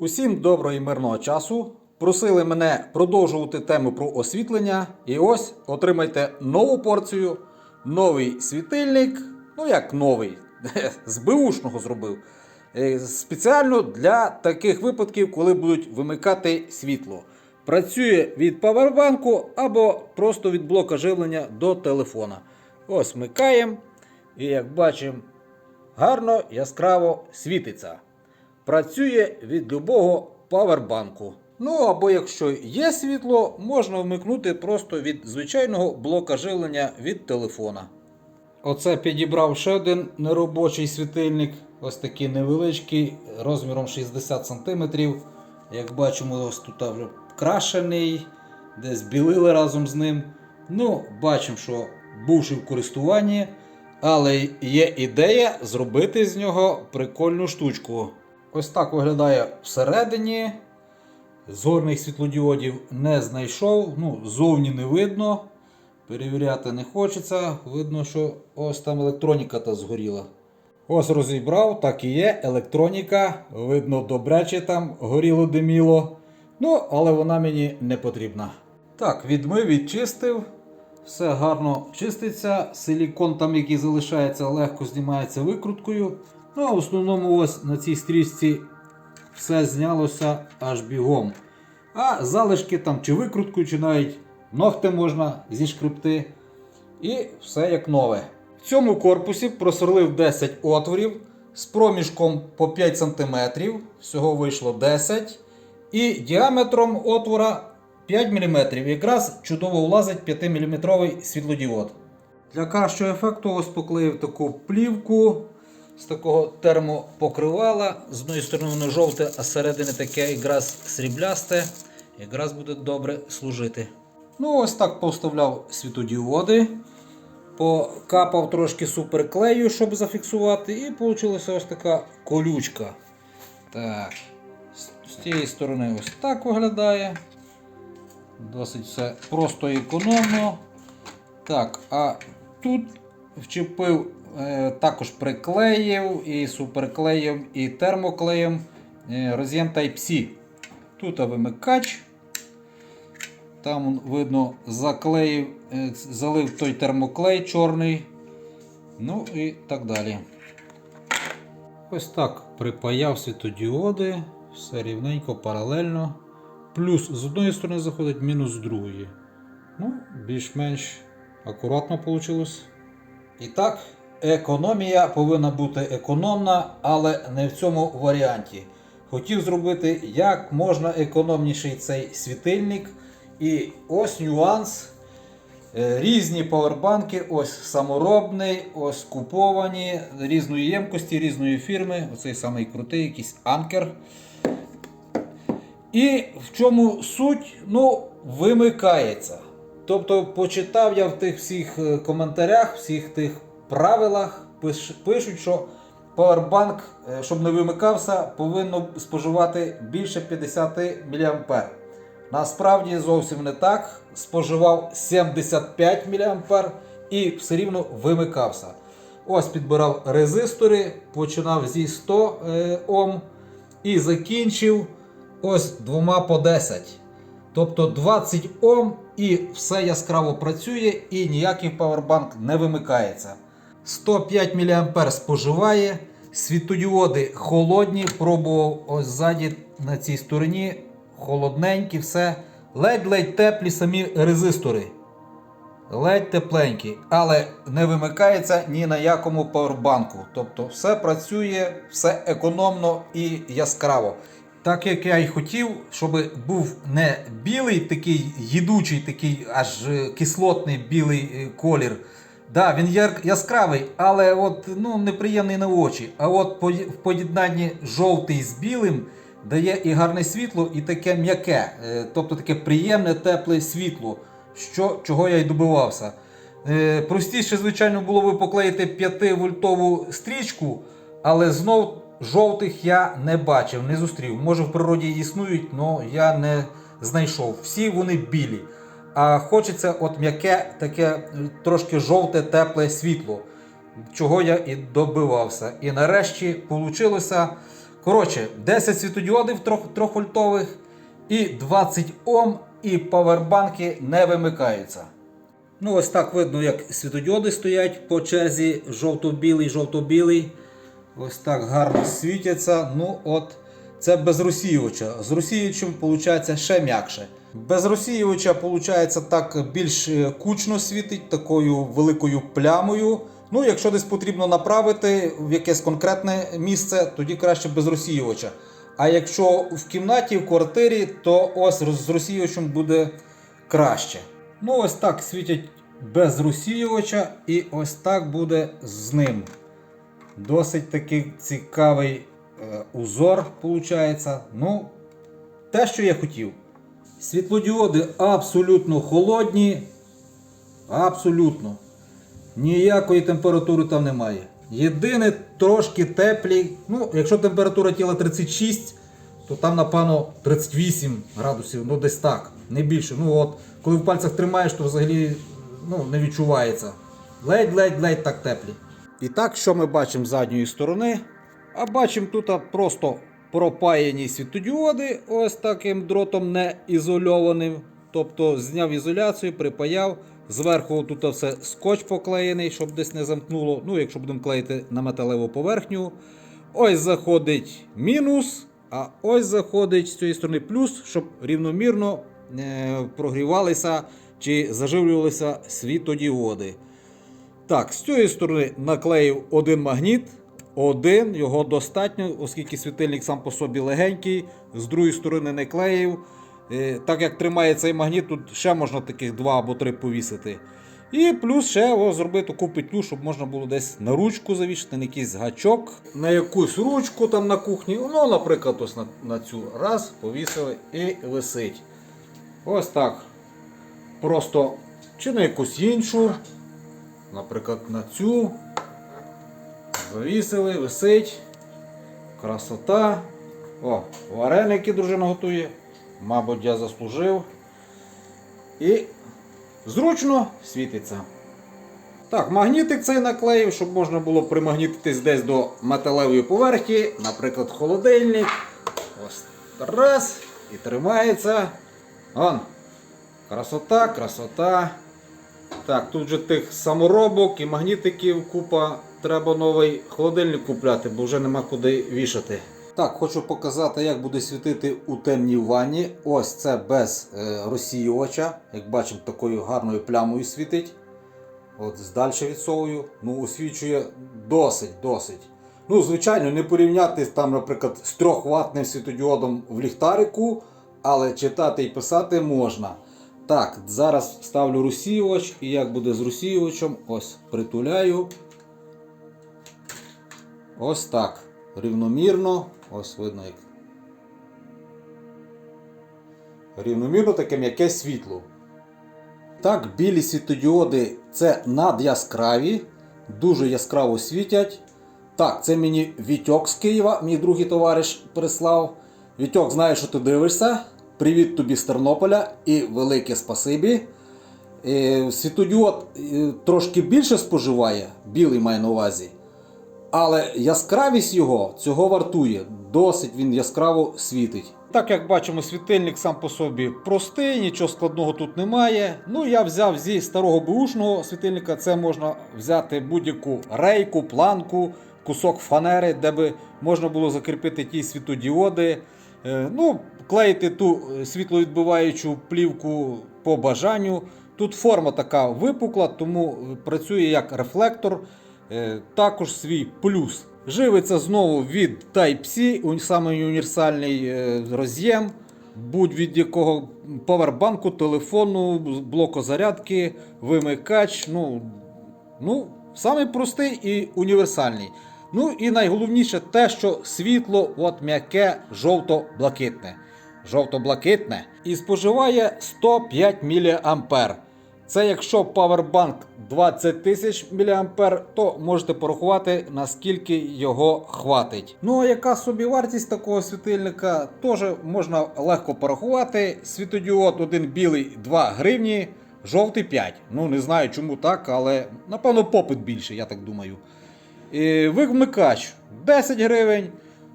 Усім доброго і мирного часу. Просили мене продовжувати тему про освітлення. І ось отримайте нову порцію, новий світильник. Ну як новий, з беушного зробив. Е, Спеціально для таких випадків, коли будуть вимикати світло. Працює від павербанку або просто від блока живлення до телефона. Ось вмикаємо. І як бачимо, гарно яскраво світиться. Працює від любого павербанку. Ну або якщо є світло, можна вмикнути просто від звичайного блока живлення від телефона. Оце підібрав ще один неробочий світильник, ось такий невеличкий, розміром 60 см. Як бачимо, ось тут вже крашений, десь білили разом з ним. Ну, бачимо, що бувши в користуванні, але є ідея зробити з нього прикольну штучку. Ось так виглядає всередині. Зорних світлодіодів не знайшов, ну, зовні не видно. Перевіряти не хочеться. Видно, що ось там електроніка та згоріла. Ось розібрав, так і є. Електроніка. Видно, добряче там горіло диміло. Ну, але вона мені не потрібна. Так, відмив, відчистив. Все гарно чиститься. Силікон там, який залишається, легко знімається викруткою. Ну, в основному ось на цій стрічці все знялося аж бігом. А залишки там чи викруткою, чи навіть ногтем можна зішкребти. І все як нове. В цьому корпусі просверлив 10 отворів з проміжком по 5 см. Всього вийшло 10 І діаметром отвора 5 мм. Якраз чудово влазить 5-мм світлодіод. Для кращого ефекту ось поклеїв таку плівку з такого термопокривала. З одної сторони воно жовте, а зсередини таке якраз сріблясте. Якраз буде добре служити. Ну, ось так поставляв світодіоди. Покапав трошки суперклею, щоб зафіксувати, і вийшла ось така колючка. Так. З- цієї сторони ось так виглядає. Досить все просто і економно. Так, а тут вчепив, також приклеїв і суперклеєм, і термоклеєм е, роз'єм Type-C. Тут вимикач. Там видно заклеїв, е, залив той термоклей чорний. Ну і так далі. Ось так припаяв світодіоди, все рівненько, паралельно. Плюс з одної сторони заходить, мінус з другої. Ну, більш-менш акуратно вийшло. І так, економія повинна бути економна, але не в цьому варіанті. Хотів зробити як можна економніший цей світильник. І ось нюанс. Е, Різні павербанки, ось саморобний, ось куповані, різної ємкості, різної фірми. Оцей самий крутий, якийсь анкер. І в чому суть? Ну, вимикається. Тобто, почитав я в тих всіх е, коментарях, всіх тих правилах, пиш- пишуть, що павербанк, е, щоб не вимикався, повинно споживати більше 50 мА. Насправді зовсім не так. Споживав 75 мА і все рівно вимикався. Ось підбирав резистори, починав зі 100 е, Ом і закінчив ось двома по 10. Тобто 20 Ом і все яскраво працює і ніякий павербанк не вимикається. 105 мА споживає. Світодіоди холодні, пробував ось ззаді на цій стороні. Холодненькі, все. Ледь-ледь теплі самі резистори. Ледь тепленькі, але не вимикається ні на якому павербанку. Тобто все працює, все економно і яскраво. Так як я й хотів, щоб був не білий такий їдучий, такий аж кислотний білий е, колір. Да, він яр- яскравий, але от, ну, неприємний на очі. А от в поєднанні жовтий з білим дає і гарне світло, і таке м'яке, е, тобто таке приємне, тепле світло, що, чого я й добивався. Е, Простіше, звичайно, було би поклеїти 5-вольтову стрічку, але знов жовтих я не бачив, не зустрів. Може в природі існують, але я не знайшов. Всі вони білі. А хочеться от м'яке, таке е, трошки жовте, тепле світло, чого я і добивався. І нарешті вийшло. Коротше, 10 світодіодів 3 вольтових і 20 Ом, і павербанки не вимикаються. Ну, ось так видно, як світодіоди стоять по черзі жовто-білий, жовто-білий. Ось так гарно світяться. Ну, от, це без розсіювача. З розсіювачем виходить ще м'якше. Без розсіювача виходить так більш е, кучно світить, такою великою плямою. Ну, якщо десь потрібно направити в якесь конкретне місце, тоді краще без розсіювача. А якщо в кімнаті, в квартирі, то ось з розсіювачем буде краще. Ну, ось так світять без розсіювача, і ось так буде з ним. Досить такий цікавий е, узор виходить. Ну, те, що я хотів. Світлодіоди абсолютно холодні. Абсолютно. Ніякої температури там немає. Єдине трошки теплі. Ну, якщо температура тіла 36, то там, напевно, 38 градусів, ну десь так, не більше. Ну от, коли в пальцях тримаєш, то взагалі ну, не відчувається. Ледь-ледь-ледь так теплі. І так, що ми бачимо з задньої сторони? А бачимо тут просто пропаяні світодіоди ось таким дротом не ізольованим. Тобто зняв ізоляцію, припаяв. Зверху тут все скотч поклеєний, щоб десь не замкнуло. Ну, якщо будемо клеїти на металеву поверхню. Ось заходить мінус, а ось заходить з цієї сторони плюс, щоб рівномірно е, прогрівалися чи заживлювалися світодіоди. Так, з цієї сторони наклеїв один магніт. Один, його достатньо, оскільки світильник сам по собі легенький, з другої сторони не клеїв. Е, Так як тримає цей магніт, тут ще можна таких два або три повісити. І плюс ще о, зробити таку петлю, щоб можна було десь на ручку завішати, на якийсь гачок, на якусь ручку там на кухні. Ну, наприклад, ось на, на цю раз повісили і висить. Ось так. Просто чи на якусь іншу, наприклад, на цю. Завісили, висить. Красота. О, вареники дружина готує. Мабуть, я заслужив. І зручно світиться. Так, магнітик цей наклеїв, щоб можна було примагнітитись десь до металевої поверхні, наприклад, холодильник. Ось раз. І тримається. Он. Красота, красота. Так, тут же тих саморобок і магнітиків купа. Треба новий холодильник купляти, бо вже нема куди вішати. Так, хочу показати, як буде світити у темній ванні. Ось це без е, розсіювача. Як бачимо, такою гарною плямою світить. От здальше відсовую. Ну, освічує досить, досить. Ну, звичайно, не порівняти там, наприклад, з 3 ватним світодіодом в ліхтарику, але читати і писати можна. Так, зараз ставлю розсіювач, і як буде з розсіювачем, ось притуляю. Ось так. Рівномірно. Ось видно як. Рівномірно таке м'яке світло. Так, білі світодіоди це надяскраві, дуже яскраво світять. Так, це мені Вітьок з Києва, мій другий товариш прислав. Вітьок, знаю, що ти дивишся. Привіт тобі з Тернополя і велике спасибі. Е, Світодіод е, трошки більше споживає, білий має на увазі. Але яскравість його цього вартує. Досить він яскраво світить. Так як бачимо, світильник сам по собі простий, нічого складного тут немає. Ну, я взяв зі старого бушного світильника, це можна взяти будь-яку рейку, планку, кусок фанери, де би можна було закріпити ті світодіоди. Е, Ну, клеїти ту е, світловідбиваючу плівку по бажанню. Тут форма така випукла, тому е, працює як рефлектор. Е, Також свій плюс. Живиться знову від Type-C, самий універсальний е, роз'єм, будь від якого павербанку, телефону, блоку зарядки, вимикач. Ну, ну, самий простий і універсальний. Ну і найголовніше те, що світло от м'яке жовто-блакитне. Жовто-блакитне і споживає 105 мА. Це якщо павербанк 20 тисяч мА, то можете порахувати, наскільки його хватить. Ну а яка собі вартість такого світильника, теж можна легко порахувати. Світодіод один білий 2 гривні, жовтий 5. Ну не знаю чому так, але напевно попит більше, я так думаю. І вимикач 10 гривень.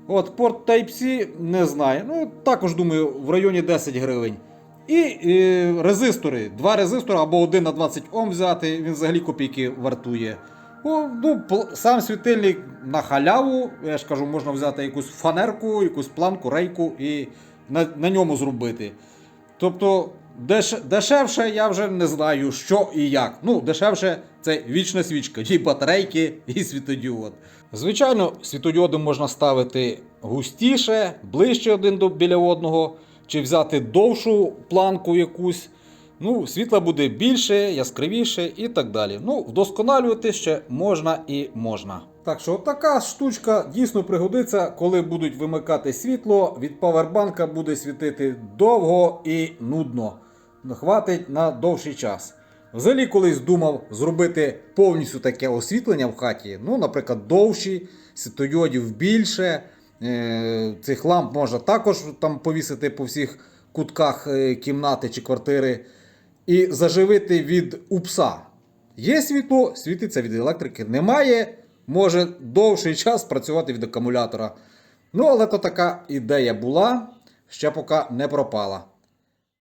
От порт Type-C не знаю. Ну, також думаю, в районі 10 гривень. І е, резистори. Два резистори або один на 20 Ом взяти, він взагалі копійки вартує. О, ну, сам світильник на халяву, я ж кажу, можна взяти якусь фанерку, якусь планку, рейку і на, на ньому зробити. Тобто деш, дешевше я вже не знаю, що і як. Ну, дешевше це вічна свічка, і батарейки, і світодіод. Звичайно, світодіоди можна ставити густіше, ближче один до біля одного, чи взяти довшу планку якусь. Ну, світла буде більше, яскравіше і так далі. Ну, вдосконалювати ще можна і можна. Так що така штучка дійсно пригодиться, коли будуть вимикати світло. Від павербанка буде світити довго і нудно. Хватить на довший час. Взагалі колись думав зробити повністю таке освітлення в хаті. Ну, наприклад, довші, світодіодів більше. Е, Цих ламп можна також там повісити по всіх кутках е, кімнати чи квартири. І заживити від упса. Є світло, світиться від електрики. Немає, може довший час працювати від акумулятора. Ну, але то така ідея була, ще поки не пропала.